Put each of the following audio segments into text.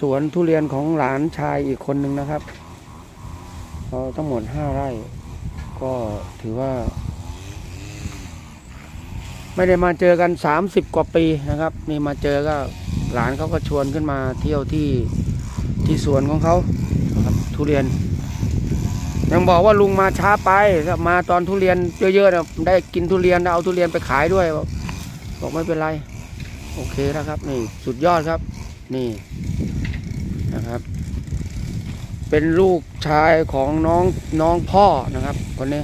สวนทุเรียนของหลานชายอีกคนหนึ่งนะครับเราทั้งหมดห้าไร่ ก็ถือว่า ไม่ได้มาเจอกันสามสิบกว่าปีนะครับ นี่มาเจอก็หลานเขาก็ชวนขึ้นมาเที่ยวที่ที่สวนของเขาครับทุเรียน ยังบอกว่าลุงมาช้าไปมาตอนทุเรียนเยอะๆนะได้กินทุเรียนเอาทุเรียนไปขายด้วยบอกบอกไม่เป็นไร โอเคแล้วครับ นี่สุดยอดครับ นี่ นะครับ เป็นลูกชายของน้องน้องพ่อนะครับคนนี้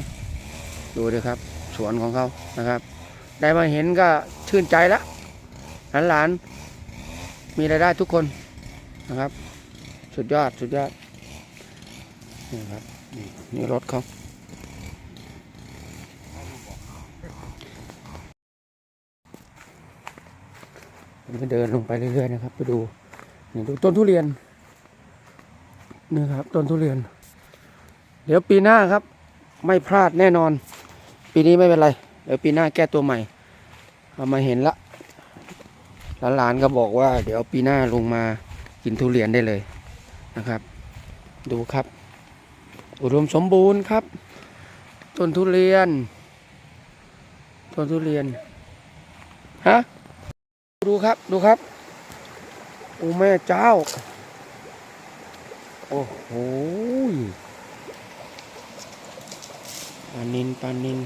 ดูดิครับ สวนของเขานะครับ ได้มาเห็นก็ชื่นใจแล้วหลานๆมีรายได้ทุกคนนะครับ สุดยอดสุดยอดนี่ครับนี่นี่รถเขาผมก็เดินลงไปเรื่อยๆนะครับ ไปดูนี่ดูต้นทุเรียน นี่ครับต้นทุเรียน เดี๋ยวปีหน้าครับ ไม่พลาดแน่นอน ปีนี้ไม่เป็นไร เดี๋ยวปีหน้าแก้ตัวใหม่เอามาเห็นละหลานๆก็บอกว่า เดี๋ยวปีหน้าลงมากินทุเรียนได้เลยนะครับ ดูครับ อุดมสมบูรณ์ครับ ต้นทุเรียน ต้นทุเรียนฮะดูครับดูครับโอ้แม่เจ้า โอ้โหปลานินปลานิน